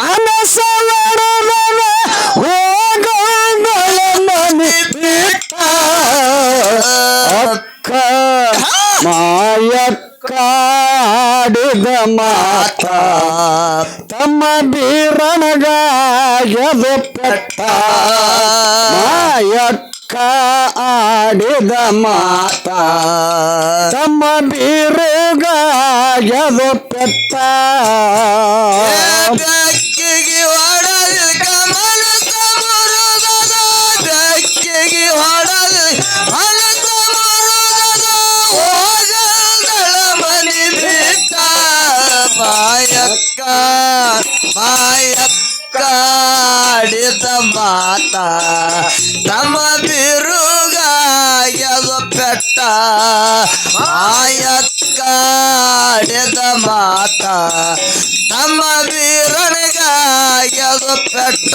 ಮನಸ್ಸ ಒಡೆದವ ಹೋಗೋಗಳ ಮನೆ ಬಿಟ್ಟ ಅಕ್ಕ ಮಾಯಕ್ಕ ಆಡಿದ ಮಾತ ತಮ್ಮ ಬೀರಣಗಾಯದು ಪೆಟ್ಟ ಮಾಯಕ್ಕ ಆಡಿದ ಮಾತ ತಮ್ಮ ಬೀರುಗಾಯದು ಪೆಟ್ಟ ಆಡಿದ ಮಾತ ತಮ್ಮ ಬಿರುಗಾಯದು ಪೆಟ್ಟ ಮಾಯಕ್ಕಾಡಿದ ಮಾತ ತಮ್ಮ ವೀರನಿಗಾಗ್ಯದು ಪೆಟ್ಟ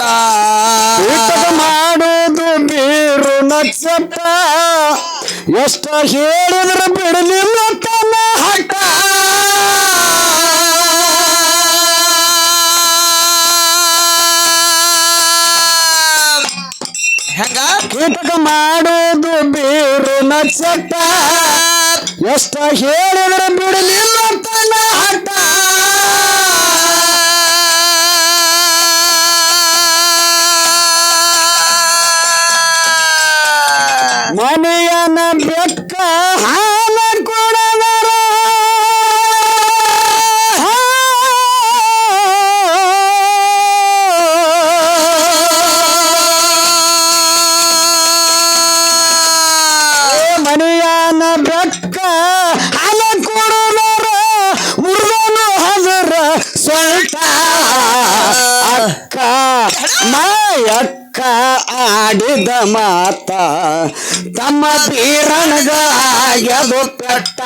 ಮಾಡುವುದು ಬೀರು ನಕ್ಷತ್ರ. ಎಷ್ಟ ಹೇಳಿದ್ರೆ ಬಿಡಲಿಲ್ಲ ತನ್ನ ಹಠ. ಹೆಂಗ? ಕೀಟಕ ಮಾಡುವುದು ಬೀರು ನಕ್ಷತ್ರ. ಎಷ್ಟ ಹೇಳಿದ್ರೆ ಬಿಡಲಿಲ್ಲ ಮಾಯಕ್ಕ ಆಡಿದ ಮಾತ ತಮ್ಮ ಬೀರಣಗಾಗ್ಯದು ಪೆಟ್ಟ.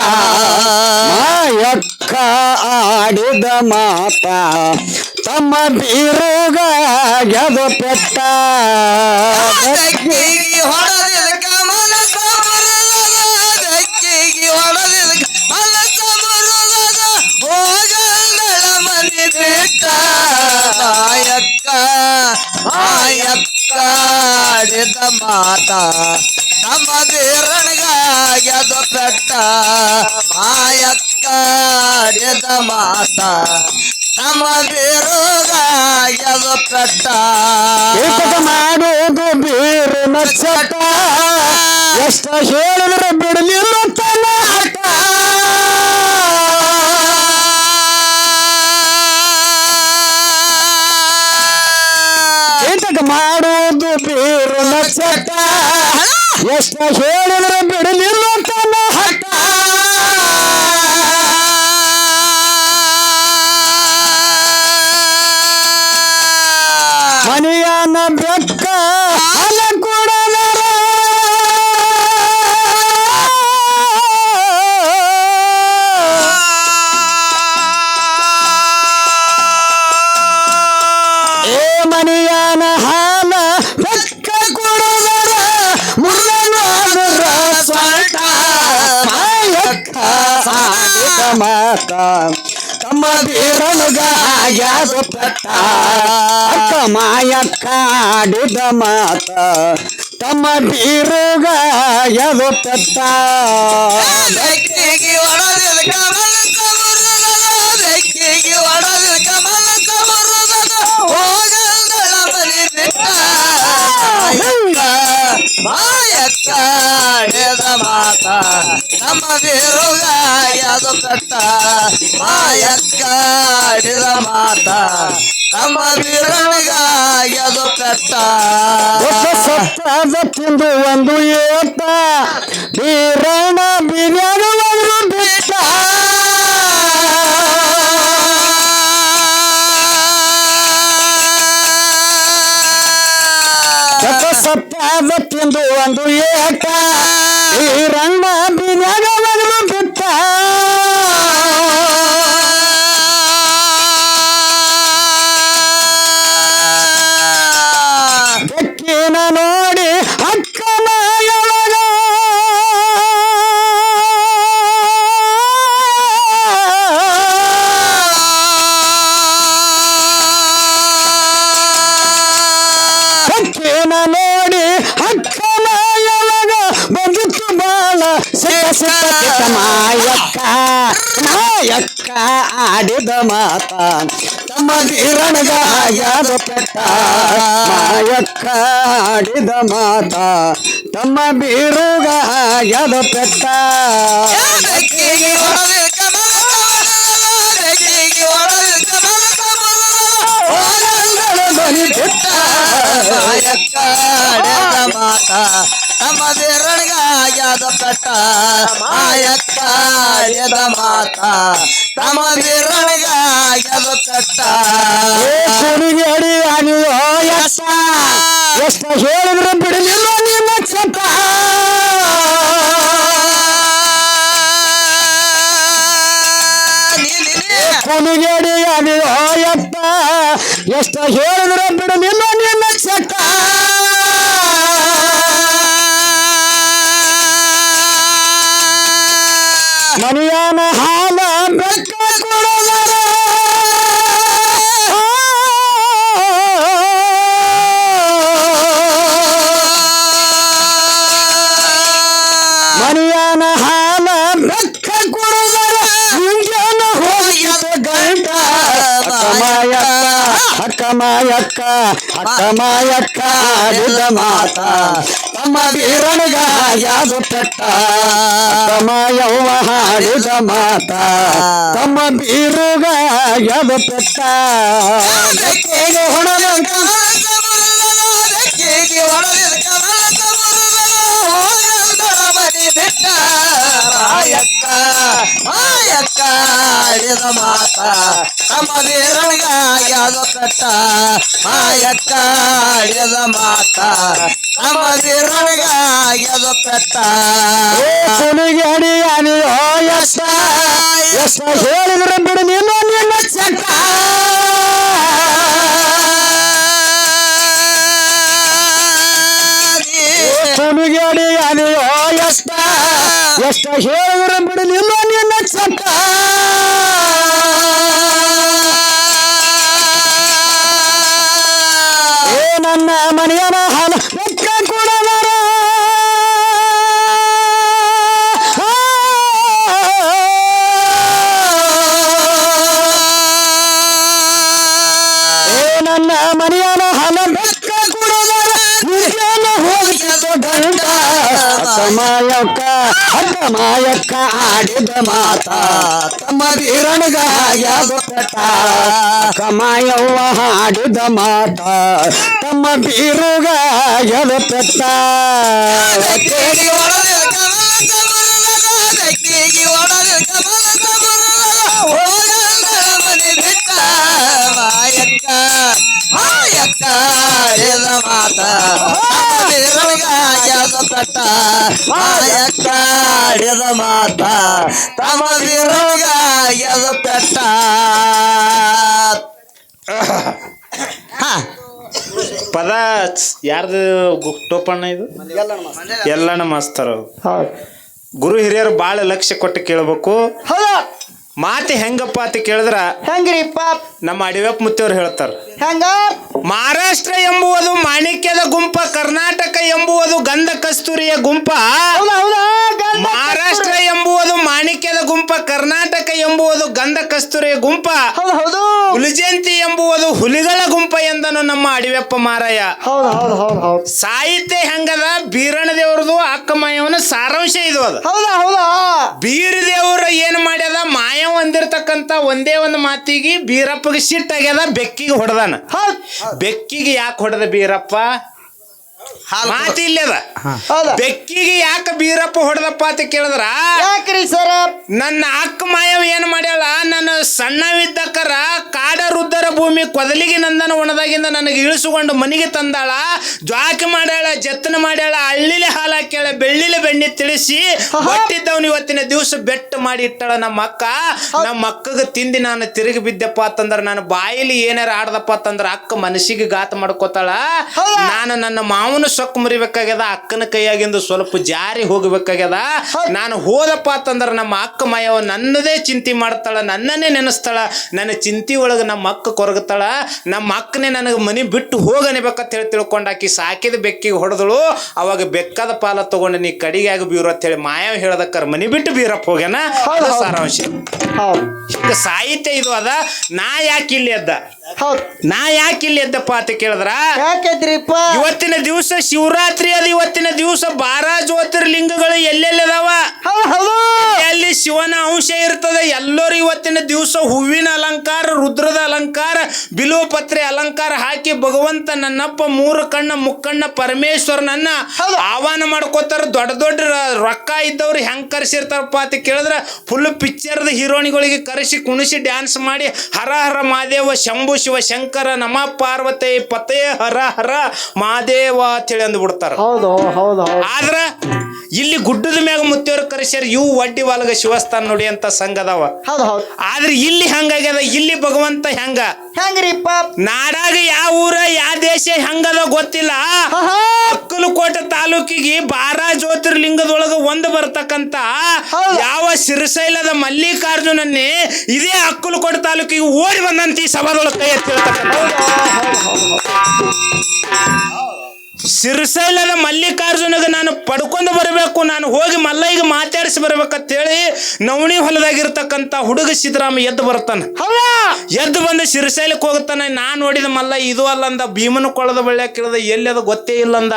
ಮಾಯಕ್ಕ ಆಡಿದ ಮಾತ ತಮ್ಮ ಬೀರುಗಾಗ್ಯದು ಪೆಟ್ಟ. ಬೆಕ್ಕಿಗೆ ಮಾಯಕ್ಕ ಮಾಯಕ್ಕ ಆಡಿದ ಮಾತ. ತಮ್ಮ ಬೀರಣಿಗಾಗ್ಯದು ಪೆಟ್ಟ. ಮಾಯಕ್ಕ ಆಡಿದ ಮಾತ. ತಮ್ಮ ಬೀರುಗಾಗ್ಯದು ಪೆಟ್ಟ. ಮಾಡುವುದು ಬೀರು ನಚ್ಚಟ ಎಷ್ಟ ಹೇಳಿದ್ರೆ ಬಿಡಲಿಲ್ಲ ಪಟ್ಟ ಅಕ್ಕ ಮಾಯಕ್ಕ ಆಡಿದ ಮಾತ, ತಮ್ಮ ಬೆಕ್ಕಿಗೆ ಹೊಡೆದಿದ ಕಮಲಕ ಮುರುಗದ ಬೆಕ್ಕಿಗೆ ಮನಿ ಬಿಟ್ಟ. ಮಾಯಕ್ಕ ಆಡಿದ ಮಾತ ನಮ್ಮ ಬೀರುಗಾಯದು ಪೆಟ್ಟ ಮಾಯಕ್ಕಾಡಿದ ಮಾತ. ತಮ್ಮ ಬೀರನಿಗಾಯದು ಕಟ್ಟ ಸತ್ತಾದ ತಿಂದು ಒಂದು ಏಟ ಬೀರಣ ಬಿರಿಯಾನಿ ಒಂದು ಬೀಟ ಸತ್ತಾದ ತಿಂದು ಒಂದು ಏಟ ಬೀರಣ್ಣ ಬಿರಿಯಾನಿ ಮಾತ. ತಮ್ಮ ಬೀರಣಗಾಯದ ಪೆಟ್ಟ. ಮಾಯಕ್ಕ ಆಡಿದ ಮಾತ. ತಮ್ಮ ಬೀರುಗಾಯದ ಪೆಟ್ಟ. ಬೆಕ್ಕಿಗೆ ಹೊಡೆದ ತಮ್ಮ ಬೀರಣಿಗಾಗ್ಯದ ಪೆಟ್ಟ ಮಾಯಕ್ಕ ಆಡಿದ ಮಾತ. ತಮ್ಮ ಬೀರಣಿಗಾಗ್ಯದ ಪೆಟ್ಟ ಏ ಕುಣಿಗೆ ಅಡಿ ಅನಿಯೋ ಎಷ್ಟ ಎಷ್ಟ ಹೇಳಿದ್ರೆ ಬಿಡಲಿಲ್ಲ ನಿನ್ನ ಚಟ ಕುಣಿಗೇಡಿ ಅನಿಯೋ ಎತ್ತ ಎಷ್ಟ ಹೇಳಿದ್ರೆ ಬಿಡಲಿಲ್ಲ ಮನಿಯಾನ ಹಾಲ ಬೆಕ್ಕ ಕೊಡದರ ಮನಿಯಾನ ಹಾಲ ಬೆಕ್ಕ ಕೊಡದರ ಮುಂಜಾನ ಹೋಗಿತ ಗಂಟ. ಅಕ್ಕಮಾಯಕ್ಕ ಅಕ್ಕಮಾಯಕ್ಕ ಅಕ್ಕಮಾಯಕ್ಕ ಆಡಿದ ಮಾತ. ತಮ್ಮ ಬೀರಣಿಗ ಯಾದು ಪೆಟ್ಟ ಅಕ್ಕಮಾಯವ್ವ ಹಾಡಿದ ಮಾತ ತಮ್ಮ ಬೀರುಗ ಯಾದು ಪೆಟ್ಟ ಬೆಕ್ಕಿಗೆ ಹೊಣದ ಮಾಯಕ್ಕ ಮಾಯಕ್ಕ ಆಡಿದ ಮಾತ ತಮ್ಮ ಬೀರಣಿಗಾಗ್ಯದ ಪೆಟ್ಟ ಮಾಯಕ್ಕ ಆಡಿದ ಮಾತ ತಮ್ಮ ಬೀರಣಿಗಾಗ್ಯದ ಪೆಟ್ಟ ಕುಣಿಗೆ ಹೇಳಿದ್ರೆ ಬಿಡು ನೀನು ನಿನ್ನ ಚಟ್ಟ ಕುಣಿಗೆ ಅಡಿ ಅನಿಯೋ ಎಷ್ಟ ಎಷ್ಟ ಹೇಳಿದ್ರೆ ನಿನ್ನ ನಿನ್ನ ಚಟ್ಟ ಅಕ್ಕಮಾಯಕ್ಕ ಅಕ್ಕಮಾಯಕ್ಕ ಆಡಿದ ಮಾತ. ತಮ್ಮ ಪೆಟ್ಟ ಕಮಾಯವ್ವ ಹಾಡಿದ ಮಾತ. ತಮ್ಮ ಬೀರುಗ ಯದ ಪೆಟ್ಟ ಬಿಟ್ಟ ಮಾಯಕ್ಕ ಮಾಯಕ್ಕ ಮಾತ. ಬೀರಳಿಗಾಗ್ಯದ ಆಯಕ್ಕ ಆಡಿದ ಮಾತ ತಮ್ಮ ಬೀರಳಿಗಾಗ್ಯದ ಪೆಟ್ಟ. ಪದ ಯಾರ್ದು ಟೋಪಣ್ಣ ಇದು? ಎಲ್ಲಣ್ಣ ಮಾಸ್ತರ್. ಗುರು ಹಿರಿಯರು ಭಾಳ ಲಕ್ಷ್ಯ ಕೊಟ್ಟು ಕೇಳ್ಬೇಕು. ಮಾತು ಹೆಂಗಪ್ಪ ಅಂತ ಕೇಳಿದ್ರ ಹೆಂಗ್ರಿಪ್ಪ? ನಮ್ಮ ಅಡಿವೆಪ್ಪ ಮುತ್ತಿಯವ್ರು ಹೇಳ್ತಾರ. ಹೆಂಗ? ಮಹಾರಾಷ್ಟ್ರ ಎಂಬುವುದು ಮಾಣಿಕ್ಯದ ಗುಂಪ ಕರ್ನಾಟಕ ಎಂಬುವುದು ಗಂಧ ಕಸ್ತೂರಿಯ ಗುಂಪ. ಹೌದಾ ಹೌದಾ? ಮಹಾರಾಷ್ಟ್ರ ಎಂಬುವುದು ಮಾಣಿಕ್ಯದ ಗುಂಪ ಕರ್ನಾಟಕ ಎಂಬುವುದು ಗಂಧ ಕಸ್ತೂರಿಯ ಗುಂಪ. ಹೌದು ಹೌದು. ಹುಲಿಜಂತಿ ಎಂಬುವುದು ಹುಲಿಗಳ ಗುಂಪ ಎಂದನು ನಮ್ಮ ಅಡಿವೆಪ್ಪ ಮಾರಾಯ. ಹೌದು ಹೌದು ಹೌದು ಹೌದು. ಸಾಹಿತ್ಯ ಹೆಂಗದ? ಬೀರಣ ದೇವ್ರದು ಅಕ್ಕಮಾಯವನ ಸಾರಾಂಶ ಇದು ಅದು. ಹೌದಾ ಹೌದಾ? ಬೀರ ದೇವ್ರ ಏನ್ ಮಾಡ್ಯದ? ಹೊಂದಿರ್ತಕ್ಕಂತ ಒಂದೇ ಒಂದು ಮಾತಿಗೆ ಬೀರಪ್ಪಗೆ ಸಿಟ್ಟಾಗ್ಯದ ಬೆಕ್ಕಿಗೆ ಹೊಡೆದಾನ. ಬೆಕ್ಕಿಗೆ ಯಾಕೆ ಹೊಡೆದ ಬೀರಪ್ಪ? ಮಾತಿ ಇಲ್ಲದ ಹೌದಾ? ಬೆಕ್ಕಿಗೆ ಯಾಕೆ ಬೀರಪ್ಪ ಹೊಡೆದಪ್ಪ ಅಂತ ಕೇಳಿದ್ರ? ಯಾಕ್ರಿ ಸರ? ನನ್ನ ಅಕ್ಕ ಮಾಯವ ಏನ್ ಮಾಡ್ಯಾಳ? ನನ್ನ ಸಣ್ಣವಿದ್ದಕ್ಕರ ಕಾಡ ರುದ್ದರ ಭೂಮಿ ಕೊದಲಿಗೆ ನಂದನ ಒಣದಾಗಿಂದ ನನಗೆ ಇಳಿಸಿಕೊಂಡು ಮನೆಗೆ ತಂದಾಳ. ಜ್ವಾಕಿ ಮಾಡ್ಯಾಳ ಜತ್ನ ಮಾಡ್ಯಾಳ ಹಳ್ಳಿಲಿ ಹಾಲು ಹಾಕ್ಯಾಳ ಬೆಳ್ಳಿಲೆ ಬೆಣ್ಣೆ ತಿಳಿಸಿ ಹೊಟ್ಟಿದ್ದವನು ಇವತ್ತಿನ ದಿವಸ ಬೆಟ್ಟ ಮಾಡಿ ಇಟ್ಟಾಳ ನಮ್ಮ ಅಕ್ಕ. ನಮ್ಮ ಅಕ್ಕಗೆ ತಿಂದಿ ನಾನು ತಿರುಗಿ ಬಿದ್ದಪ್ಪ ಅಂತಂದ್ರ ನಾನು ಬಾಯಿಲಿ ಏನಾರ ಆಡ್ದಪ್ಪ ಅಂತಂದ್ರ ಅಕ್ಕ ಮನಸ್ಸಿಗೆ ಗಾತ ಮಾಡ್ಕೋತಾಳ? ನಾನು ನನ್ನ ಮಾವನ ಮಾವನ ಸೊಕ್ಕ ಮುರಿಬೇಕಾಗ್ಯದ ಅಕ್ಕನ ಕೈಯಾಗಿಂದ ಸ್ವಲ್ಪ ಜಾರಿ ಹೋಗ್ಬೇಕಾಗ್ಯದ. ನಾನು ಹೋದಪ್ಪ ಅಂತಂದ್ರೆ ನಮ್ಮ ಅಕ್ಕ ಮಾಯವ ನನ್ನದೇ ಚಿಂತೆ ಮಾಡ್ತಾಳ ನನ್ನನ್ನೇ ನೆನೆಸ್ತಾಳ ನನ್ನ ಚಿಂತೆ ಒಳಗೆ ನಮ್ಮ ಅಕ್ಕ ಕೊರಗತಾಳ ನಮ್ಮ ಅಕ್ಕನೇ ನನಗೆ ಮನೆ ಬಿಟ್ಟು ಹೋಗನಿಬೇಕಂತ ಹೇಳಿ ತಿಳ್ಕೊಂಡಾಕಿ ಸಾಕಿದ ಬೆಕ್ಕಿಗೆ ಹೊಡೆದಳು. ಅವಾಗ ಬೆಕ್ಕದ ಪಾಲ ತಗೊಂಡು ನೀ ಕಡಿಗಾಗಿ ಬೀರು ಅಂತ ಹೇಳಿ ಮಾಯವ ಹೇಳ್ದಕ್ಕಾರ ಮನೆ ಬಿಟ್ಟು ಬೀರಪ್ಪ ಹೋಗ್ಯಾನ. ಸಾರಾಂಶ. ಸಾಹಿತ್ಯ ಇದು ಅದ. ನಾ ಯಾಕೆ ಇಲ್ಲಿ ಎದ್ದ? ಹೌದು. ನಾ ಯಾಕೆ ಇಲ್ಲಿ ಎದ್ದಪ್ಪ ಅಂತ ಕೇಳಿದ್ರ? ಯಾಕೆದ್ರಿಪ್ಪ? ಇವತ್ತಿನ ದಿವಸ ಶಿವರಾತ್ರಿ ಅದ ಇವತ್ತಿನ ದಿವಸ ಬಾರ ಜ್ಯೋತಿರ್ಲಿಂಗಗಳು ಎಲ್ಲೆಲ್ಲಿ ಅದಾವ? ಹೌದು ಹೌದು. ಅಲ್ಲಿ ಶಿವನ ಅಂಶ ಇರ್ತದೆ ಎಲ್ಲರೂ ಇವತ್ತಿನ ದಿವಸ ಹೂವಿನ ಅಲಂಕಾರ ರುದ್ರದ ಅಲಂಕಾರ ಬಿಲುಪತ್ರೆ ಅಲಂಕಾರ ಹಾಕಿ ಭಗವಂತ ನನ್ನಪ್ಪ ಮೂರು ಕಣ್ಣ ಮುಕ್ಕಣ್ಣ ಪರಮೇಶ್ವರನನ್ನ. ಆಹ್ವಾನ ಮಾಡ್ಕೋತಾರ. ದೊಡ್ಡ ದೊಡ್ಡ ರೊಕ್ಕ ಇದ್ದವ್ರು ಹೆಂಗ್ ಕರೆಸಿರ್ತಾರಪ್ಪ ಅಂತ ಕೇಳಿದ್ರೆ ಫುಲ್ ಪಿಕ್ಚರ್ದ ಹೀರೋಣಿಗಳಿಗೆ ಕರೆಸಿ ಕುಣಿಸಿ ಕುಣಿಸಿ ಡ್ಯಾನ್ಸ್ ಮಾಡಿ ಹರ ಹರ ಮಹಾದೇವ ಶಂಭು ಶಿವ ಶಂಕರ ನಮ ಪಾರ್ವತಿ ಪತೇ ಹರ ಹರ ಮಹಾದೇವ ಅಂತೇಳಿ ಅಂದ್ಬಿಡ್ತಾರ ಹೌದು ಹೌದು ಆದ್ರ ಇಲ್ಲಿ ಗುಡ್ಡದ ಮ್ಯಾಗ ಮುತ್ತೇವ್ರ ಕರೆಸ್ಯಾರ ಇವು ಒಡ್ಡಿ ವಾಲಗ ಶಿವಸ್ಥಾನ ನೋಡಿ ಅಂತ ಸಂಘ ಅದಾವ. ಹೌದು ಹೌದು. ಆದ್ರೆ ಇಲ್ಲಿ ಹಂಗಾಗ್ಯದ ಇಲ್ಲಿ ಭಗವಂತ ಹೆಂಗ ಹೆಂಗ್ರಿಪ್ಪ ನಾಡಾಗ ಯಾವ ಊರ ಯಾವ ದೇಶ ಹೆಂಗದ ಗೊತ್ತಿಲ್ಲ ಆಹಾ. ಅಕ್ಕಲಕೋಟೆ ತಾಲೂಕಿಗೆ ಬಾರ ಜ್ಯೋತಿರ್ಲಿಂಗದೊಳಗ ಒಂದು ಬರ್ತಕ್ಕಂತ ಹೌದು. ಯಾವ ಶಿರಸೈಲದ ಮಲ್ಲಿಕಾರ್ಜುನನ್ನೇ ಇದೇ ಅಕ್ಕಲಕೋಟೆ ತಾಲೂಕಿಗೆ ಓಡಿ ಬಂದಂತ ಈ ಸಭಾದೊಳಗೆ ಕೈ ಎತ್ತಿರ್ತಕ್ಕಂಥ ಸಿರಸೈಲದ ಮಲ್ಲಿಕಾರ್ಜುನಗ ನಾನು ಪಡ್ಕೊಂಡು ಬರಬೇಕು ನಾನು ಹೋಗಿ ಮಲ್ಲಯ್ಯಗೆ ಮಾತಾಡಿಸಿ ಬರ್ಬೇಕಂತೇಳಿ ನವಣಿ ಹೊಲದಾಗಿರ್ತಕ್ಕಂಥ ಹುಡುಗ ಸಿದ್ದರಾಮ ಎದ್ದು ಬರ್ತಾನೆ ಎದ್ದು ಬಂದು ಸಿರಿಸೈಲಕ್ಕೆ ಹೋಗ್ತಾನೆ ನಾನು ನೋಡಿದ ಮಲ್ಲ ಇದು ಅಲ್ಲಂದ ಭೀಮನ ಕೊಳದ ಬಳ್ಳಿ ಹಾಕಿರದ ಎಲ್ಲಿ ಅದು ಗೊತ್ತೇ ಇಲ್ಲಂದ.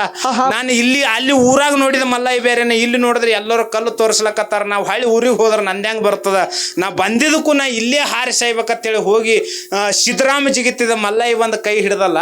ನಾನು ಇಲ್ಲಿ ಅಲ್ಲಿ ಊರಾಗ ನೋಡಿದ ಮಲ್ಲೈ ಬೇರೆನೆ ಇಲ್ಲಿ ನೋಡಿದ್ರೆ ಎಲ್ಲರೂ ಕಲ್ಲು ತೋರಿಸ್ಲಕತ್ತಾರ. ನಾವು ಹಳ್ಳಿ ಊರಿಗೆ ಹೋದ್ರೆ ನಂದ್ಯಾಂಗ ಬರ್ತದ? ನಾ ಬಂದಿದ್ದಕ್ಕೂ ನಾ ಇಲ್ಲೇ ಹಾರಿ ಸಾಯ್ಬೇಕಂತೇಳಿ ಹೋಗಿ ಸಿದ್ದರಾಮ ಜಿಗಿತ್ತಿದ ಮಲ್ಲಯ್ಯ ಬಂದು ಕೈ ಹಿಡ್ದಲ್ಲ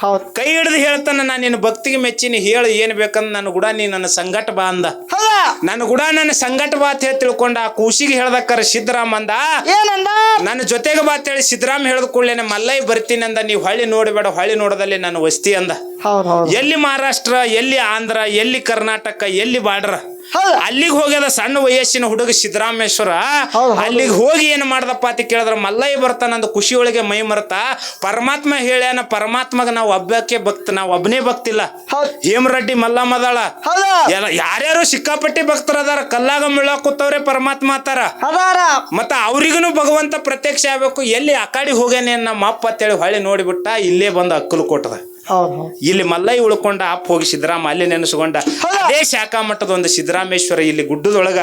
ಹೌದು. ಕೈ ಹಿಡಿದು ಹೇಳ್ತಾನ ನಾನು ನಿನ್ನ ಭಕ್ತಿಗೆ ಮೆಚ್ಚಿನ ಹೇಳು ಏನು ಬೇಕಂದ್ ನನ್ನ ಗುಡ ನೀ ನನ್ನ ಸಂಘಟ ಬಾ ಅಂದ. ಹೌದಾ? ನನ್ನ ಗುಡ ನನ್ನ ಸಂಘಟ ಬಾ ಅಂತ ಹೇಳಿ ತಿಳ್ಕೊಂಡ ಆ ಕೂಸಿಗೆ ಹೇಳ್ದಕ್ಕಾರ ಸಿದ್ದರಾಮ್ ಅಂದ. ಏನಂದ? ನನ್ನ ಜೊತೆಗೆ ಬಾ ಅಂತೇಳಿ ಸಿದ್ದರಾಮ್ ಹೇಳಿದ ಕೂಡಲೇ ಮಲ್ಲೈ ಬರ್ತೀನಿ ಅಂದ ನೀವು ಹೊಳ್ಳಿ ನೋಡಬೇಡ ಹೊಳ್ಳಿ ನೋಡದಲ್ಲಿ ನಾನು ವಸ್ತಿ ಅಂದ. ಹೌದು ಹೌದು. ಎಲ್ಲಿ ಮಹಾರಾಷ್ಟ್ರ ಎಲ್ಲಿ ಆಂಧ್ರ ಎಲ್ಲಿ ಕರ್ನಾಟಕ ಎಲ್ಲಿ ಬಾರ್ಡ್ರ? ಹೌದು. ಅಲ್ಲಿಗೆ ಹೋಗ್ಯದ ಸಣ್ಣ ವಯಸ್ಸಿನ ಹುಡುಗ ಸಿದ್ದರಾಮೇಶ್ವರ. ಹೌದು, ಹೌದು. ಅಲ್ಲಿಗೆ ಹೋಗಿ ಏನು ಮಾಡ್ದಪ್ಪ ಅಂತ ಕೇಳಿದ್ರ ಮಲ್ಲಯ್ಯ ಬರ್ತಾನಂದು ಖುಷಿಯೊಳಗೆ ಮೈ ಮರತ ಪರಮಾತ್ಮ ಹೇಳ್ಯಾನ ಪರಮಾತ್ಮಗ ನಾವು ಒಬ್ಬಕ್ಕೆ ಭಕ್ತ ನಾವು ಒಬ್ಬನೇ ಭಕ್ತಿಲ್ಲ. ಹೌದು. ಹೇಮರೆಡ್ಡಿ ಮಲ್ಲಮ್ಮದಾಳ ಹೌದಾ. ಎಲ್ಲ ಯಾರ್ಯಾರು ಸಿಕ್ಕಾಪಟ್ಟಿ ಭಕ್ತರ ಅದಾರ ಕಲ್ಲಾಗ ಮುಳ್ಳ ಕೂತವ್ರೆ ಪರಮಾತ್ಮ ಅತ್ತಾರ. ಅದಾರ. ಮತ್ತ ಅವ್ರಿಗೂ ಭಗವಂತ ಪ್ರತ್ಯಕ್ಷ ಆಗ್ಬೇಕು ಎಲ್ಲಿ ಆ ಕಡೆ ಹೋಗ್ಯಾನೆ ನಮ್ಮ ಅಪ್ಪ ಅಂತೇಳಿ ಹೊಳ್ಳಿ ನೋಡಿಬಿಟ್ಟ ಇಲ್ಲೇ ಬಂದ ಅಕ್ಕಲು ಕೊಟ್ಟದ. ಇಲ್ಲಿ ಮಲ್ಲೈ ಉಳ್ಕೊಂಡ ಅಪ್ಪ ಹೋಗಿ ಸಿದ್ದರಾಮ ಅಲ್ಲಿ ನೆನೆಸ್ಕೊಂಡ? ಅದೇ ಶಾಖಾ ಮಠದ ಒಂದು ಸಿದ್ದರಾಮೇಶ್ವರ ಇಲ್ಲಿ ಗುಡ್ಡದೊಳಗ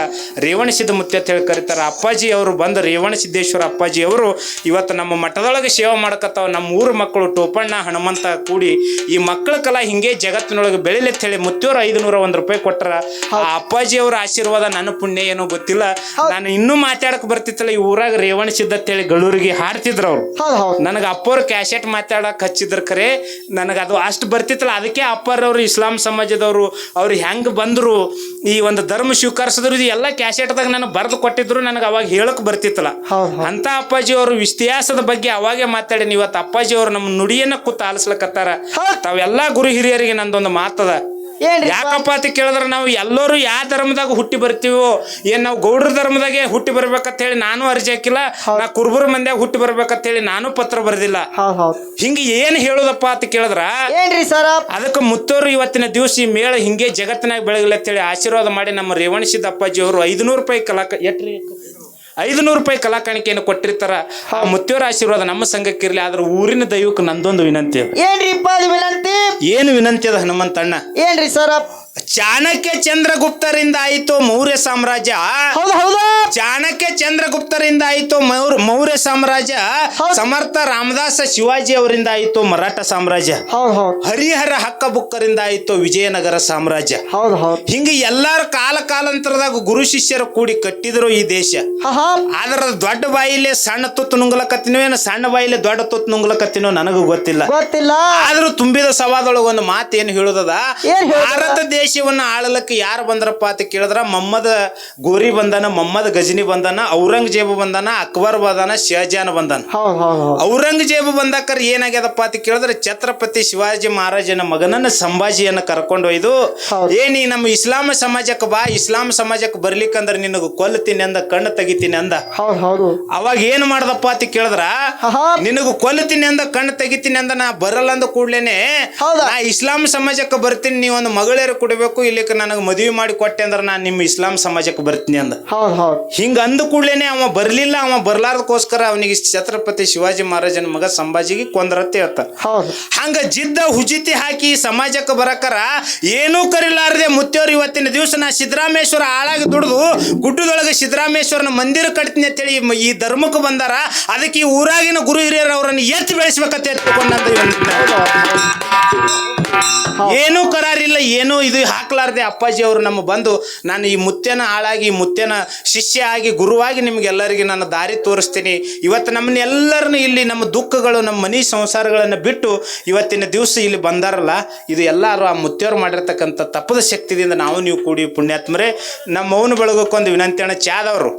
ರೇವಣ ಸಿದ್ಧ ಮುತ್ಯ ಅಂತ ಹೇಳಿ ಕರೀತಾರೆ. ಅಪ್ಪಾಜಿ ಅವರು ಬಂದು ರೇವಣ ಸಿದ್ದೇಶ್ವರ ಅಪ್ಪಾಜಿ ಅವರು ಇವತ್ತು ನಮ್ಮ ಮಠದೊಳಗೆ ಸೇವೆ ಮಾಡಕತ್ತಾವ. ನಮ್ಮ ಊರ ಮಕ್ಕಳು ಟೋಪಣ್ಣ ಹನುಮಂತ ಕೂಡಿ ಈ ಮಕ್ಕಳ ಕಲಾ ಹಿಂಗೆ ಜಗತ್ತಿನೊಳಗೆ ಬೆಳಿಲಿ ಅಂತ ಹೇಳಿ ಮುತ್ತಿಯವರು ಐದುನೂರ ಒಂದು ರೂಪಾಯಿ ಕೊಟ್ಟರ. ಆ ಅಪ್ಪಾಜಿ ಅವರ ಆಶೀರ್ವಾದ ನನ್ನ ಪುಣ್ಯ ಏನೋ ಗೊತ್ತಿಲ್ಲ. ನಾನು ಇನ್ನೂ ಮಾತಾಡಕ್ ಬರ್ತಿತ್ತಲ್ಲ ಈ ಊರಾಗ ರೇವಣ ಸಿದ್ಧ ಅಂತ ಹೇಳಿ ಗಳೂರಿಗೆ ಹಾರ್ತಿದ್ರು ಅವರು. ನನಗೆ ಅಪ್ಪವ್ರು ಕ್ಯಾಸೆಟ್ ಮಾತಾಡಕ್ ಹಚ್ಚಿದ್ರ ಖರೆ ನನಗೆ ಅದು ಅಷ್ಟು ಬರ್ತಿತ್ತಲ್ಲ ಅದಕ್ಕೆ ಅಪ್ಪರವರು ಇಸ್ಲಾಂ ಸಮಾಜದವರು ಅವ್ರು ಹೆಂಗೆ ಬಂದರು ಈ ಒಂದು ಧರ್ಮ ಸ್ವೀಕರಿಸಿದ್ರು ಇದು ಎಲ್ಲ ಕ್ಯಾಸೆಟ್ದಾಗ ನನಗೆ ಬರೆದು ಕೊಟ್ಟಿದ್ರು ನನಗೆ ಅವಾಗ ಹೇಳಕ್ ಬರ್ತಿತ್ತಲ್ಲ. ಅಂತ ಅಪ್ಪಾಜಿ ಅವರು ಇತಿಹಾಸದ ಬಗ್ಗೆ ಅವಾಗೆ ಮಾತಾಡೀನಿ ಇವತ್ತು ಅಪ್ಪಾಜಿ ಅವರು ನಮ್ಮ ನುಡಿಯನ್ನ ಕೂತು ಆಲಿಸ್ಲಕತ್ತಾರ. ತಾವೆಲ್ಲಾ ತಾವೆಲ್ಲ ಗುರು ಹಿರಿಯರಿಗೆ ನಂದೊಂದು ಮಾತದ. ಯಾಕಪ್ಪ ಅಂತ ಕೇಳಿದ್ರೆ ನಾವು ಎಲ್ಲರೂ ಯಾವ ಧರ್ಮದಾಗ ಹುಟ್ಟಿ ಬರ್ತೀವೋ ಏನ್ ನಾವು ಗೌಡ್ರ ಧರ್ಮದಾಗೆ ಹುಟ್ಟಿ ಬರ್ಬೇಕಂತ ಹೇಳಿ ನಾನು ಅರ್ಜಿ ಹಾಕಿಲ್ಲ ನಾ ಕುರ್ಬುರ್ ಮಂದ್ಯಾಗ ಹುಟ್ಟಿ ಬರ್ಬೇಕಂತ ಹೇಳಿ ನಾನು ಪತ್ರ ಬರೆದಿಲ್ಲ. ಹಿಂಗ ಏನ್ ಹೇಳೋದಪ್ಪ ಅಂತ ಕೇಳಿದ್ರ? ಏನ್ರಿ ಸರ್ ಅದಕ್ಕೆ ಮುತ್ತೋರು ಇವತ್ತಿನ ದಿವಸ ಈ ಮೇಳ ಹಿಂಗೆ ಜಗತ್ತಿನಾಗ ಬೆಳಗಲಿ ಅಂತ ಹೇಳಿ ಆಶೀರ್ವಾದ ಮಾಡಿ ನಮ್ಮ ರೇವಣ ಸಿದ್ದಪ್ಪಾಜಿ ಅವರು ಐದುನೂರು ರೂಪಾಯಿ ಕಲಾಕ ಎಟ್ರಿ? ಐದುನೂರು ರೂಪಾಯಿ ಕಲಾಕಾಣಿಕೆಯನ್ನು ಕೊಟ್ಟಿರ್ತಾರ. ಆ ಆಶೀರ್ವಾದ ನಮ್ಮ ಸಂಘಕ್ಕೆ ಇರಲಿ ಆದ್ರೆ ಊರಿನ ದೈವಕ್ಕೆ ನಂದೊಂದು ವಿನಂತಿ ಅದ. ಏನ್ರಿಪ್ಪ ಅದು ವಿನಂತಿ? ಏನು ವಿನಂತಿ ಅದ ಹನುಮಂತಣ್ಣ? ಏನ್ರಿ ಸರ? ಚಾಣಕ್ಯ ಚಂದ್ರಗುಪ್ತರಿಂದ ಆಯಿತು ಮೌರ್ಯ ಸಾಮ್ರಾಜ್ಯ. ಹೌದು ಹೌದು. ಚಾಣಕ್ಯ ಚಂದ್ರಗುಪ್ತರಿಂದ ಆಯಿತು ಮೌರ್ ಮೌರ್ಯ ಸಾಮ್ರಾಜ್ಯ. ಸಮರ್ಥ ರಾಮದಾಸ ಶಿವಾಜಿ ಅವರಿಂದ ಆಯಿತು ಮರಾಠ ಸಾಮ್ರಾಜ್ಯ. ಹೌದು ಹೌದು. ಹರಿಹರ ಹಕ್ಕಬುಕ್ಕರಿಂದ ಆಯಿತು ವಿಜಯನಗರ ಸಾಮ್ರಾಜ್ಯ. ಹೌದು ಹೌದು. ಹಿಂಗೆ ಎಲ್ಲಾರ ಕಾಲ ಕಾಲಾಂತರದಾಗ ಗುರು ಶಿಷ್ಯರು ಕೂಡಿ ಕಟ್ಟಿದ್ರು ಈ ದೇಶ. ಆದ್ರ ದೊಡ್ಡ ಬಾಯಿಲೆ ಸಣ್ಣ ತುತ್ತು ನುಂಗ್ಲಕತ್ತಿನೋ ಏನು ಸಣ್ಣ ಬಾಯಿಲೆ ದೊಡ್ಡ ತುತ್ತು ನುಂಗ್ಲಕತ್ತಿನೋ ನನಗೂ ಗೊತ್ತಿಲ್ಲ. ಗೊತ್ತಿಲ್ಲ. ಆದ್ರೂ ತುಂಬಿದ ಸವಾದೊಳಗ ಒಂದು ಮಾತು ಏನ್ ಹೇಳುದದ? ಭಾರತ ದೇಶ ದೇಶವನ್ನ ಆಳಲಕ್ಕೆ ಯಾರು ಬಂದ್ರಪ್ಪ ಅಂತ ಕೇಳಿದ್ರೆ ಮಮ್ಮದ ಗೋರಿ ಬಂದನ ಮಮ್ಮದ ಗಜನಿ ಬಂದನ ಔರಂಗಜೇಬ ಬಂದನ ಅಕ್ಬರ್ ಬಂದನ ಶಹಜಾನ್ ಬಂದನ ಔರಂಗಜೇಬ ಬಂದಾಕರ್ ಏನಾಗ್ಯದಪ್ಪ ಅಂತ ಕೇಳಿದ್ರೆ ಛತ್ರಪತಿ ಶಿವಾಜಿ ಮಹಾರಾಜನ ಮಗನನ್ನ ಸಂಭಾಜಿಯನ್ನ ಕರ್ಕೊಂಡು ಒಯ್ದು ಹೌದು. ಏನಿ ನಮ್ಮ ಇಸ್ಲಾಂ ಸಮಾಜಕ್ಕೆ ಬಾ ಇಸ್ಲಾಂ ಸಮಾಜಕ್ಕೆ ಬರ್ಲಿಕ್ಕಂದ್ರೆ ನಿನಗ ಕೊಲ್ತೀನಿ ಅಂದ ಕಣ್ಣು ತೆಗಿತೀನಿ ಅಂದ ಅವಾಗ ಏನ್ ಮಾಡ್ದಪ್ಪ ಅಂತ ಕೇಳಿದ್ರ. ನಿನಗ ಕೊಲ್ತೀನಿ ಅಂದ ಕಣ್ಣು ತೆಗಿತೀನಿ ಅಂದ ನಾ ಬರಲ್ಲ ಅಂದ ಕೂಡ್ಲೇನೆ? ನಾ ಇಸ್ಲಾಂ ಸಮಾಜಕ್ಕೆ ಬರ್ತೀನಿ ನೀವೊಂದು ಮಗಳೇರು ಕೊಡಬೇಕು ಇಲ್ಲಿಕ್ಕೆ ನನಗೆ ಮದುವೆ ಮಾಡಿ ಕೊಟ್ಟೆ ಅಂದ್ರೆ ನಾನು ನಿಮ್ಮ ಇಸ್ಲಾಂ ಸಮಾಜಕ್ಕೆ ಬರ್ತೀನಿ ಅಂದ. ಹೌದು ಹೌದು. ಹಿಂಗ ಅಂದ ಕೂಡಲೇನೆ ಅವ ಬರಲಿಲ್ಲ ಅವ ಬರ್ಲಾರ್ದಕ್ಕೋಸ್ಕರ ಅವನಿಗೆ ಛತ್ರಪತಿ ಶಿವಾಜಿ ಮಹಾರಾಜನ ಮಗ ಸಂಭಾಜಿಗೆ ಕೊಂದ್ರತ್ತೆ ಹೇಳ್ತ. ಹೌದು. ಹಂಗ ಜಿದ್ದ ಹುಜಿತಿ ಹಾಕಿ ಸಮಾಜಕ್ಕೆ ಬರಕರ ಏನೂ ಕರಿಲಾರದೆ ಮುತ್ತೆಯವ್ರು ಇವತ್ತಿನ ದಿವಸ ನಾ ಸಿದ್ದರಾಮೇಶ್ವರ ಆಳಾಗಿ ದುಡಿದು ಗುಡ್ಡದೊಳಗೆ ಸಿದ್ದರಾಮೇಶ್ವರನ ಮಂದಿರ ಕಟ್ತೀನಿ ಅಂತೇಳಿ ಈ ಧರ್ಮಕ್ಕೆ ಬಂದಾರ ಅದಕ್ಕೆ ಈ ಊರಾಗಿನ ಗುರು ಹಿರಿಯರು ಅವರನ್ನು ಎತ್ತಿ ಬೆಳೆಸ್ಬೇಕಂತ ಎತ್ಕೊಂಡಂತ ಏನೂ ಕರಾರಿಲ್ಲ ಏನೂ ಇದು ಹಾಕ್ಲಾರ್ದೆ ಅಪ್ಪಾಜಿ ಅವರು ನಮ್ಮ ಬಂದು, ನಾನು ಈ ಮುತ್ಯನ ಹಾಳಾಗಿ, ಈ ಮುತ್ಯನ ಶಿಷ್ಯ ಆಗಿ, ಗುರುವಾಗಿ ನಿಮಗೆಲ್ಲರಿಗೆ ನಾನು ದಾರಿ ತೋರಿಸ್ತೀನಿ. ಇವತ್ತು ನಮ್ಮನ್ನೆಲ್ಲರನ್ನು ಇಲ್ಲಿ ನಮ್ಮ ದುಃಖಗಳು, ನಮ್ಮ ಮನೆ ಸಂಸಾರಗಳನ್ನು ಬಿಟ್ಟು ಇವತ್ತಿನ ದಿವಸ ಇಲ್ಲಿ ಬಂದಾರಲ್ಲ, ಇದು ಎಲ್ಲರೂ ಆ ಮುತ್ಯವ್ರು ಮಾಡಿರ್ತಕ್ಕಂಥ ತಪ್ಪದ ಶಕ್ತಿಯಿಂದ ನಾವು ನೀವು ಕೂಡಿ ಪುಣ್ಯಾತ್ಮರೇ, ನಮ್ಮ ಮೌನ ಬೆಳಗೋಕ್ಕೊಂದು ವಿನಂತಿಯನ್ನು ಚಾದವರು.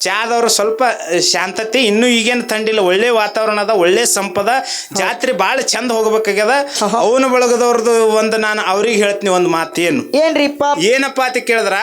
ಚಾದವರು ಸ್ವಲ್ಪ ಶಾಂತತೆ ಇನ್ನೂ ಈಗೇನು ತಂಡಿಲ್ಲ ಒಳ್ಳೆ ವಾತಾವರಣ ಅದ ಒಳ್ಳೆ ಸಂಪದ. ಜಾತ್ರೆ ಭಾಳ ಚಂದ ಹೋಗ್ಬೇಕಾಗ್ಯದ. ಅವನ ಬಳಗದವ್ರದ್ದು ಒಂದು ನಾನು ಅವ್ರಿಗೆ ಹೇಳ್ತೀನಿ ಒಂದು ಮಾತು ಏನು ಏನ್ರಿಪ್ಪ ಏನಪ್ಪ ಅಂತ ಕೇಳಿದ್ರ?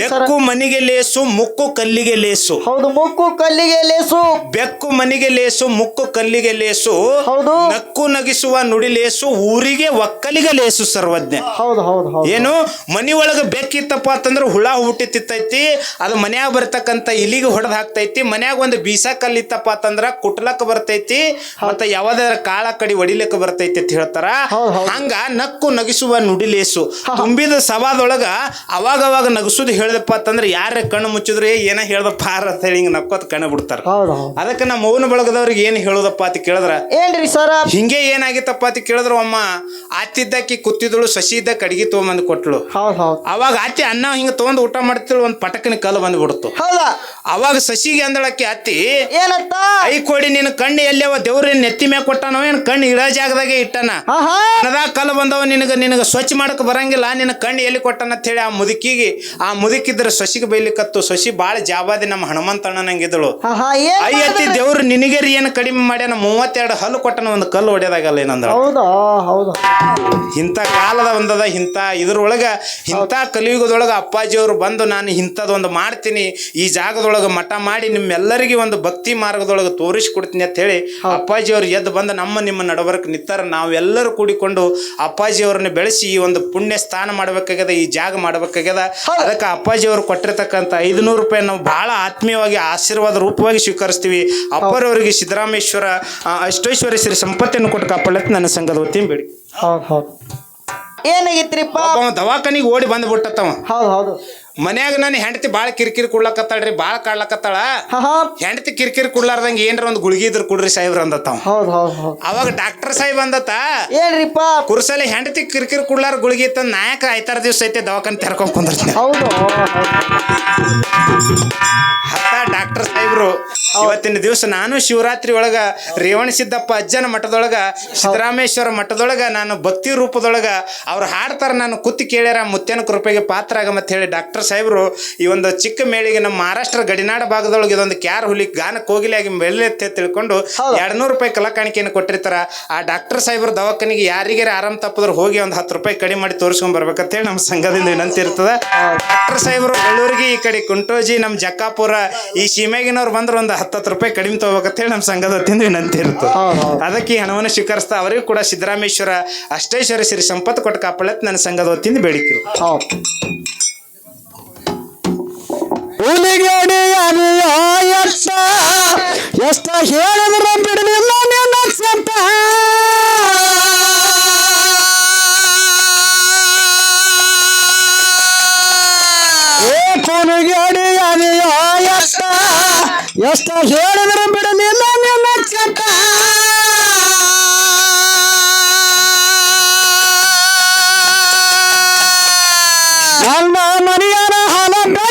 ಬೆಕ್ಕು ಮನಿಗೆ ಲೇಸು ಮುಕ್ಕು ಕಲ್ಲಿಗೆ ಲೇಸು. ಹೌದು ಮುಕ್ಕು ಕಲ್ಲಿಗೆ ಲೇಸು. ಬೆಕ್ಕು ಮನಿಗೆ ಲೇಸು ಮುಕ್ಕು ಕಲ್ಲಿಗೆ ಲೇಸು. ಹೌದು. ನಕ್ಕು ನಗಿಸುವ ನುಡಿ ಲೇಸು ಊರಿಗೆ ಒಕ್ಕಲಿಗೆ ಲೇಸು ಸರ್ವಜ್ಞ. ಹೌದು ಹೌದು ಹೌದು. ಏನು? ಮನಿ ಒಳಗೆ ಬೆಕ್ಕಿತ್ತಪ್ಪ ಅಂತಂದ್ರೆ ಹುಳ ಹುಟ್ಟಿತ್ತೈತಿ ಅದು ಮನ್ಯಾಗ ಬರ್ತಕ್ಕಂತ ಇಲಿಗೆ ಹೊಡೆದು ಹಾಕ್ತೈತಿ ಮನ್ಯಾಗ ಒಂದು ಬೀಸ ಕಲ್ಲಿತ್ತಪ್ಪ ಅಂತಂದ್ರ ಕುಟ್ಲಕ್ ಬರ್ತೈತಿ ಮತ್ತೆ ಯಾವ್ದಾರ ಕಾಳ ಕಡಿ ಹೊಡಿಲಿಕ್ಕೆ ಬರ್ತೈತಿ ಅಂತ ಹೇಳ್ತಾರ. ಹಂಗ ನಕ್ಕು ನಗಿಸುವ ನುಡಿಲೇಸು. ತುಂಬಿದ ಸವಾದೊಳಗ ಅವಾಗ ಅವಾಗ ನಗಸುದು ಹೇಳ್ದಪ್ಪ ಅಂತಂದ್ರ ಯಾರ ಕಣ್ಣು ಮುಚ್ಚಿದ್ರು ಏನ ಹೇಳ್ದಪ್ಪ? ಅಂತ ಹೇಳಿ ಹಿಂಗ ನಕ್ಕೋತ್ ಕಣ್ಣು ಬಿಡ್ತಾರ. ಅದಕ್ಕ ನಮ್ಮ ಮೌನ ಬಳಗದವ್ರಿಗೆ ಏನ್ ಹೇಳೋದಪ್ಪ ಅಂತ ಕೇಳಿದ್ರ? ಏನ್ರಿ ಸರ್? ಹಿಂಗೆ ಏನಾಗಿತ್ತಪ್ಪ ಅಂತ ಕೇಳಿದ್ರು ಅಮ್ಮ ಆತಿದ್ದಕ್ಕಿ ಕುತ್ತಿದಳು ಸಸಿ ಇದ್ದ ಕಡಿಗೆ ತಗೊಂಬಂದು ಹೌದು ಅವಾಗ ಆತಿ ಅನ್ನ ಹಿಂಗ ತಗೊಂಡ್ ಊಟ ಮಾಡ್ತಿಳು ಒಂದ್ ಪಟಕನ ಕಲ್ಲು ಬಂದ್ಬಿಡ್ತು. ಹೌದಾ? ಅವಾಗ ಸಸಿಗೆ ಅಂದಳಕ್ಕೆ ಅತ್ತಿ ಏನತ್ತ? ಐ ಕೊಡಿ ನಿನ್ನ ಕಣ್ಣು ಎಲ್ಲವ ದೇವ್ರೇನ್ ನೆತ್ತಿ ಮ್ಯಾಗ ಕೊಟ್ಟಾನೋ? ಏನು ಕಣ್ಣು ಇಡೋ ಜಾಗದಾಗೆ ಇಟ್ಟಾನ? ಆಹಾ! ಕಣದಾಗ ಕಲ್ಲು ಬಂದವ ನಿನಗೆ ನಿನಗೆ ಸ್ವಚ್ಛ ಮಾಡಕ್ಕೆ ಬರಂಗಿಲ್ಲ. ನಿನ್ನ ಕಣ್ಣು ಎಲ್ಲಿ ಕೊಟ್ಟಾನ? ಅಂತ ಹೇಳಿ ಆ ಮುದುಕಿಗೆ ಆ ಮುದುಕಿದ್ರೆ ಸಸಿಗೆ ಬೈಲಿಕತ್ತು ಸಸಿ ಬಾಳ ಜಾಬಾದಿ ನಮ್ಮ ಹನುಮಂತಣ್ಣನಂಗಿದ್ದಳು ಆಹಾ ಏನ್ ಐ ಅತ್ತಿ ದೇವ್ರ ನಿನಗೆ ನಿನಗೇರಿ ಏನು ಕಡಿಮೆ ಮಾಡ್ಯಾನ? ಮೂವತ್ತೆರಡು ಹಲ್ಲು ಕೊಟ್ಟನ ಒಂದು ಕಲ್ಲು ಹೊಡೆದಾಗಲ್ಲ ಏನಂದ್ರ ಹೌದಾ? ಹೌದು? ಇಂಥ ಕಾಲದ ಒಂದದ ಇಂಥ ಇದ್ರೊಳಗ ಇಂಥ ಕಲಿಯುಗದೊಳಗ ಅಪ್ಪಾಜಿಯವರು ಬಂದು ನಾನು ಇಂಥದ್ದೊಂದು ಮಾಡ್ತೀನಿ. ಈ ಜಾಗದೊಳಗೆ ಮಠ ಮಾಡಿ ನಿಮ್ಮೆಲ್ಲರಿಗೆ ಒಂದು ಭಕ್ತಿ ಮಾರ್ಗದೊಳಗೆ ತೋರಿಸಿಕೊಡ್ತೀನಿ ಅಂತ ಹೇಳಿ ಅಪ್ಪಾಜಿಯವರು ಎದ್ದು ಬಂದು ನಮ್ಮ ನಿಮ್ಮ ನಡವರ್ಕ್ ನಿಂತಾರ ನಾವೆಲ್ಲರೂ ಕೂಡಿಕೊಂಡು ಅಪ್ಪಾಜಿಯವ್ರನ್ನ ಬೆಳೆಸಿ ಈ ಒಂದು ಪುಣ್ಯ ಸ್ಥಾನ ಮಾಡಬೇಕಾಗ್ಯದ ಈ ಜಾಗ ಮಾಡಬೇಕಾಗ್ಯದ. ಅದಕ್ಕೆ ಅಪ್ಪಾಜಿಯವರು ಕೊಟ್ಟಿರ್ತಕ್ಕಂಥ ಐದುನೂರು ರೂಪಾಯಿ ನಾವು ಬಹಳ ಆತ್ಮೀಯವಾಗಿ ಆಶೀರ್ವಾದ ರೂಪವಾಗಿ ಸ್ವೀಕರಿಸ್ತೀವಿ. ಅಪ್ಪರವರಿಗೆ ಸಿದ್ದರಾಮೇಶ್ವರ ಅಷ್ಟೇಶ್ವರಿ ಶ್ರೀ ಸಂಪತ್ತಿಯನ್ನು ಕೊಟ್ಟು ಕಾಪಾಡಕ್ಕೆ ನನ್ನ ಸಂಘದ ವತಿಯಿಂದ ಬಿಡಿ. ಏನಾಗಿತ್ರಿಪ್ಪ? ದವಾಖಾನಿಗೆ ಓಡಿ ಬಂದ್ಬಿಟ್ಟತ್ತವ. ಹೌದು ಹೌದು. ಮನ್ಯಾಗ ನನ್ನ ಹೆಂಡತಿ ಭಾಳ ಕಿರಿಕಿರಿ ಕೊಡ್ಲಕತ್ತಾಳ್ರಿ ಭಾಳ ಕಾಡ್ಲಕತ್ತಾಳ. ಹೆಂಡತಿ ಕಿರಿಕಿರಿ ಕೊಡ್ಲಾರ್ದಂಗ ಏನ್ರ ಒಂದು ಗುಳಿಗೆ ಇದ್ರ ಕೊಡ್ರಿ ಸಾಹೇಬ್ರ ಅಂದತ್ತ ಹೌದು ಹೌದು ಹೌದು. ಅವಾಗ ಡಾಕ್ಟರ್ ಸಾಹೇಬ್ ಅಂದತ್ತ ಏನ್ರಿಪ್ಪ? ಕುರ್ಸಲ್ಲಿ ಹೆಂಡತಿ ಕಿರಿಕಿರಿ ಕೊಡ್ಲಾರ ಗುಳಿಗೆ ಇತ್ತ ನಾಯಕ ಐತಾರ ದಿವಸ ಐತೆ ದವಾಖಾನೆ ತೆರ್ಕೊಂಡ್ ಕುಂದಿರ್ತೀನಿ. ಹೌದು ಹತ್ತ ಡಾಕ್ಟರ್ ಸಾಹೇಬ್ರು ಇವತ್ತಿನ ದಿವಸ ನಾನು ಶಿವರಾತ್ರಿ ಒಳಗ ರೇವಣ ಸಿದ್ದಪ್ಪ ಅಜ್ಜನ ಮಠದೊಳಗ ಸಿದ್ದರಾಮೇಶ್ವರ ಮಠದೊಳಗ ನಾನು ಭಕ್ತಿ ರೂಪದೊಳಗ ಅವ್ರು ಹಾಡ್ತಾರ ನಾನು ಕುತ್ತಿ ಕೇಳ್ಯಾರ ಮುತ್ತೇನ ಕೃಪೆಗೆ ಪಾತ್ರ ಆಗ ಮತ್ತೆ ಹೇಳಿ ಡಾಕ್ಟರ್ ಸಾಹೇಬ್ರು ಈ ಒಂದು ಚಿಕ್ಕ ಮೇಳಿಗೆ ನಮ್ಮ ಮಹಾರಾಷ್ಟ್ರ ಗಡಿನಾಡ ಭಾಗದೊಳಗೆ ಇದೊಂದು ಕ್ಯಾರ್ ಹುಲಿ ಗಾನ ಕೋಗಿಲಾಗಿ ಬೆಳೆಯುತ್ತೆ ತಿಳ್ಕೊಂಡು. ಎರಡ್ ನೂರು ರೂಪಾಯಿ ಕಲಾಕಾಣಿಕೆಯನ್ನು ಕೊಟ್ಟಿರ್ತಾರ. ಆ ಡಾಕ್ಟರ್ ಸಾಹೇಬ್ರ ದವಾಖಾನಿಗೆ ಯಾರಿಗಾರ ಆರಾಮ್ ತಪ್ಪದ್ರು ಹೋಗಿ ಒಂದು ಹತ್ತು ರೂಪಾಯಿ ಕಡಿಮೆ ಮಾಡಿ ತೋರಿಸ್ಕೊಂಡ್ ಬರ್ಬೇಕಂತ ಹೇಳಿ ನಮ್ಮ ಸಂಘದಿಂದ ವಿನಂತಿ ಇರ್ತದ. ಡಾಕ್ಟರ್ ಸಾಹೇಬ್ರು ಬೆಳ್ಳೂರಿಗೆ ಈ ಕಡೆ ಕುಂಟೋಜಿ ನಮ್ಮ ಜಕ್ಕಾಪುರ ಈ ಸೀಮೆಗಿನವ್ರು ಬಂದ್ರೆ ಒಂದು ಹತ್ತತ್ತು ರೂಪಾಯಿ ಕಡಿಮೆ ತಗೋಬೇಕಂತ ಹೇಳಿ ನಮ್ಮ ಸಂಘದ ವತಿಯಿಂದ ವಿನಂತಿ ಇರ್ತದೆ. ಅದಕ್ಕೆ ಈ ಹಣವನ್ನು ಸ್ವೀಕರಿಸ್ತಾ ಅವರಿಗೂ ಕೂಡ ಸಿದ್ದರಾಮೇಶ್ವರ ಅಷ್ಟೇಶ್ವರ ಶ್ರೀ ಸಂಪತ್ತು ಕೊಟ್ಟು ಕಾಪಾಡತ್ ನನ್ನ ಸಂಘದ ವತಿಯಿಂದ ಬೇಡಿಕೆ ಹೌದು ಹುಲಿಗೇಡಿ ಅನಿಯ ಎಷ್ಟ ಹೇಳಿದ್ರ ಬಿಡಲಿಲ್ಲ ನಿನ್ನ ಸಂತ. ಏ ಎಷ್ಟ ಎಷ್ಟ ಹೇಳಿದ್ರ ಬಿಡಲಿಲ್ಲ ನಿನ್ನ ಸಂತ.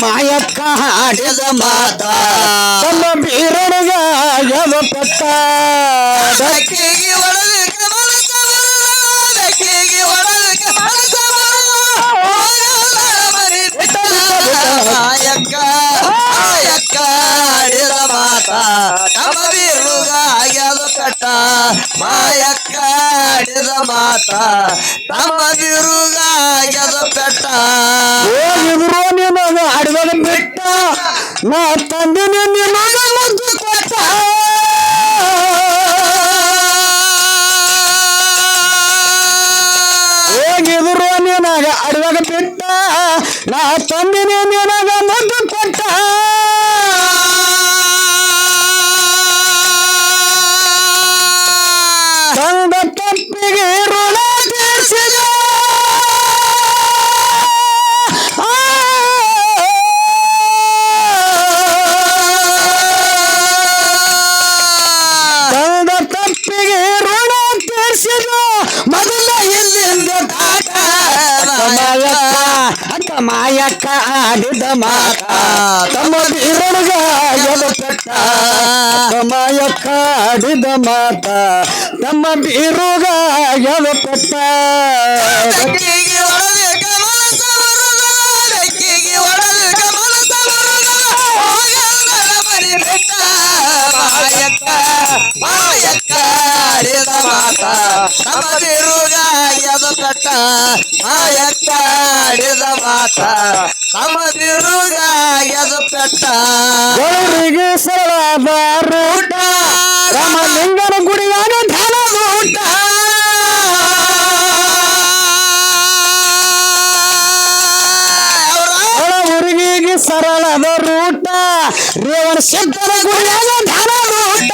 ಮಾಯಕ್ಕ ಆಡಿದ ಮಾತ. ತಮ್ಮ ಬೀರನುಗ ಪಟ್ಟ. ಪೆಟ್ಟ ಪೆಟ್ಟ ಮಾಯಕ್ಕ ಆಡಿದ ಮಾತ ತಮ್ಮ ಬೀರುಗ ಆಗ್ಯದ ಪೆಟ್ಟ. ಹೋಗಿದ್ರು ನಿನಗ ಆಡಿದ ಬಿಟ್ಟ, ನಾ ತಂದಿನಿ ನಿನಗ ಮುದ್ದು ಕೊಟ್ಟ. ಹೋಗಿದ್ರು ನಿನಗ ಆಡಿದಾಗ ಬಿಟ್ಟ, ನಾ ತಂದಿನಿ ನಿನಗ ಮುದ್ದು ಕೊಟ್ಟ. ಮಾಯಕ್ಕ ಆಡಿದ ಮಾತ. ತಮ್ಮ ಬೀರೊಳಗ ಎದ ಮಾಯಕ್ಕ ಆಡಿದ ಮಾತ. ತಮ್ಮ ಬೀರುಗ ಎದ ಪೆಟ್ಟ. ಬೆಕ್ಕಿಗೆ ಒಡದಕ್ಕೆ ಮನಸ ಬರಲ್ಲ, ಬೆಕ್ಕಿಗೆ ಒಡದಕ್ಕೆ ಮನಸ ಬರಲ್ಲ. ಹೋಗಲ್ಲ ಮರಿ ಬಿಟ್ಟ. ಮಾಯಕ್ಕ ಮಾಯಕ್ಕ. ಆಡಿದ ಮಾತ ಬಿರುಗ ಎದ ಪೆಟ್ಟ ಮಾಯಕ್ಕ ಆಡಿದ ಮಾತ ಬಿರುಗ ಎದ ಪೆಟ್ಟ ಗೌರಿಗೆ ಸರಳಾದ ರೂಟ ರಾಮಲಿಂಗನ ಗುಡಿಯಾಗ ಧ್ಯಾನ ಊಟ ಸರಳದ ರೂಟ ರೇವಣ ಸಿದ್ಧರ ಗುಡಿಯಾಗ ಧ್ಯಾನ ಊಟ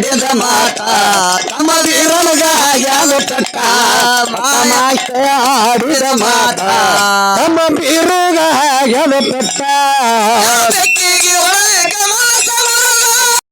ಆಡಿದ ಮಾತ ತಮ್ಮ ವೀರನಗ ಯಾವ ಪಟ್ಟ ಮಾಯಕ್ಕ ಆಡಿದ ಮಾತ ತಮ್ಮ ಬೆಕ್ಕಿಗೆ ಒಳಗೆ ಮನಸ